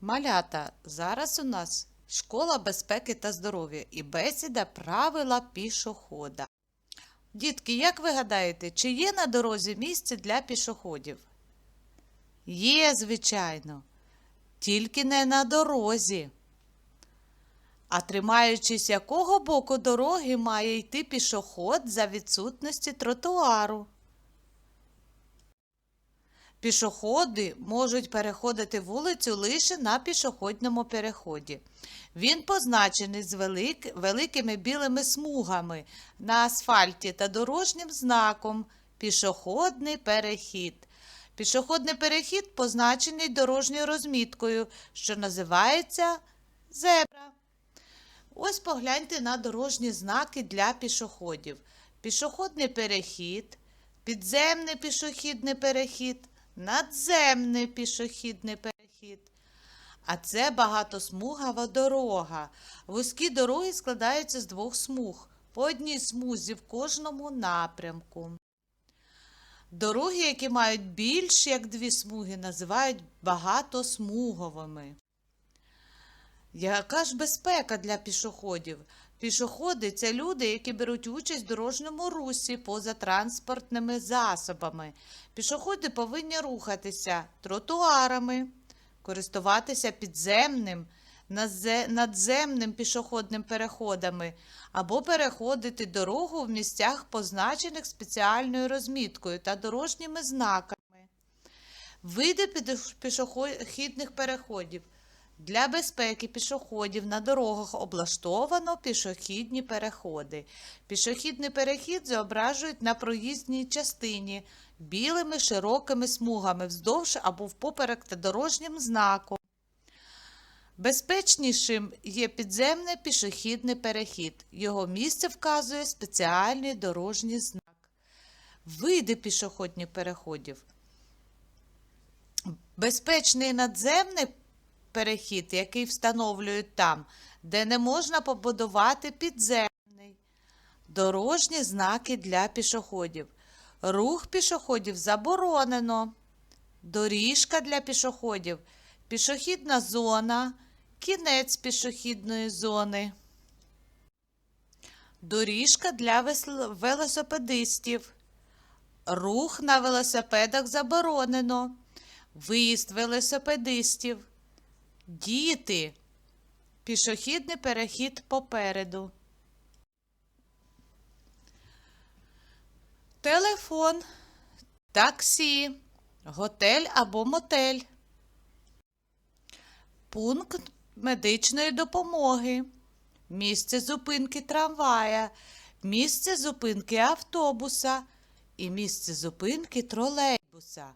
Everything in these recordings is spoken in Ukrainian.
Малята, зараз у нас школа безпеки та здоров'я і бесіда правила пішохода. Дітки, як ви гадаєте, чи є на дорозі місце для пішоходів? Є, звичайно, тільки не на дорозі. А тримаючись якого боку дороги має йти пішоход за відсутності тротуару? Пішоходи можуть переходити вулицю лише на пішохідному переході. Він позначений з велик... великими білими смугами на асфальті та дорожнім знаком пішохідний перехід. Пішохідний перехід позначений дорожньою розміткою, що називається зебра. Ось погляньте на дорожні знаки для пішоходів. Пішохідний перехід, підземний пішохідний перехід, надземний пішохідний перехід. А це багатосмугова дорога. Вузькі дороги складаються з двох смуг, по одній смузі в кожному напрямку. Дороги, які мають більш як дві смуги, називають багатосмуговими. Яка ж безпека для пішоходів? Пішоходи це люди, які беруть участь в дорожньому русі поза транспортними засобами. Пішоходи повинні рухатися тротуарами, користуватися підземним, надземним пішохідним переходами або переходити дорогу в місцях, позначених спеціальною розміткою та дорожніми знаками. Види пішохідних переходів. Для безпеки пішоходів на дорогах облаштовано пішохідні переходи. Пішохідний перехід зображують на проїзній частині білими широкими смугами вздовж або впоперек та дорожнім знаком. Безпечнішим є підземний пішохідний перехід. Його місце вказує спеціальний дорожній знак. Види пішохідних переходів. Безпечний надземний перехід, який встановлюють там, де не можна побудувати підземний. Дорожні знаки для пішоходів. Рух пішоходів заборонено. Доріжка для пішоходів. Пішохідна зона. Кінець пішохідної зони. Доріжка для велосипедистів. Рух на велосипедах заборонено. Виїзд велосипедистів. Діти. Пішохідний перехід попереду. Телефон. Таксі. Готель або мотель. Пункт медичної допомоги. Місце зупинки трамвая. Місце зупинки автобуса. І місце зупинки тролейбуса.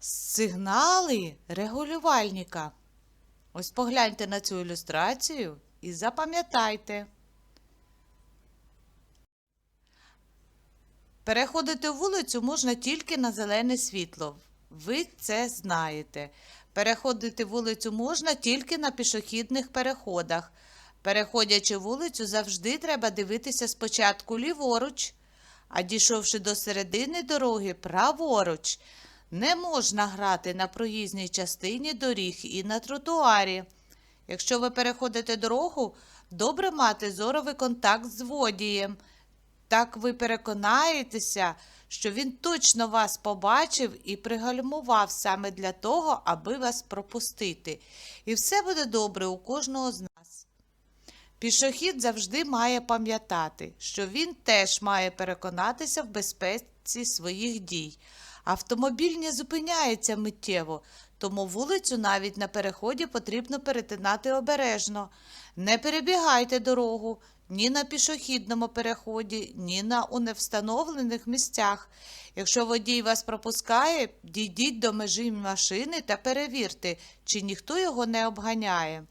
Сигнали регулювальника. Ось погляньте на цю ілюстрацію і запам'ятайте. Переходити вулицю можна тільки на зелене світло. Ви це знаєте. Переходити вулицю можна тільки на пішохідних переходах. Переходячи вулицю, завжди треба дивитися спочатку ліворуч, а дійшовши до середини дороги праворуч. Не можна грати на проїзній частині доріг і на тротуарі. Якщо ви переходите дорогу, добре мати зоровий контакт з водієм. Так ви переконаєтеся, що він точно вас побачив і пригальмував саме для того, аби вас пропустити. І все буде добре у кожного з нас. Пішохід завжди має пам'ятати, що він теж має переконатися в безпеці своїх дій. Автомобіль не зупиняється миттєво, тому вулицю навіть на переході потрібно перетинати обережно. Не перебігайте дорогу ні на пішохідному переході, ні на у невстановлених місцях. Якщо водій вас пропускає, дійдіть до межі машини та перевірте, чи ніхто його не обганяє.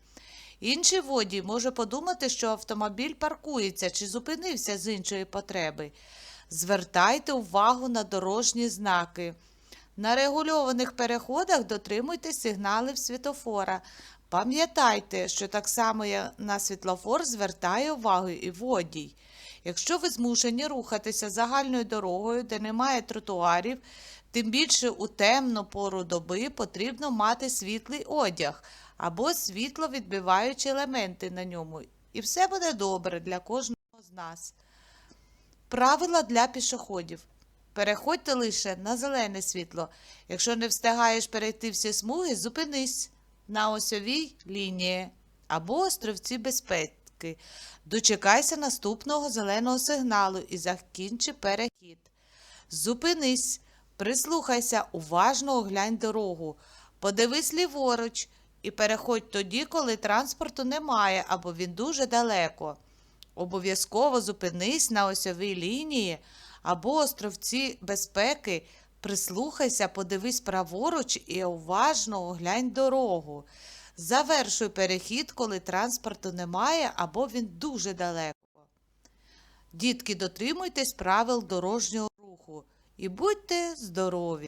Інший водій може подумати, що автомобіль паркується чи зупинився з іншої потреби. Звертайте увагу на дорожні знаки. На регульованих переходах дотримуйтесь сигналів світлофора. Пам'ятайте, що так само на світлофор звертає увагу і водій. Якщо ви змушені рухатися загальною дорогою, де немає тротуарів, Тим більше у темну пору доби потрібно мати світлий одяг або світловідбиваючі елементи на ньому. І все буде добре для кожного з нас. Правила для пішоходів. Переходьте лише на зелене світло. Якщо не встигаєш перейти всі смуги, зупинись на осьовій лінії або островці безпеки. Дочекайся наступного зеленого сигналу і закінчи перехід. Зупинись, прислухайся, уважно оглянь дорогу. Подивись ліворуч і переходь тоді, коли транспорту немає або він дуже далеко. Обов'язково зупинись на осьовій лінії або островці безпеки, прислухайся, подивись праворуч і уважно оглянь дорогу. Завершуй перехід, коли транспорту немає або він дуже далеко. Дітки, дотримуйтесь правил дорожнього руху і будьте здорові!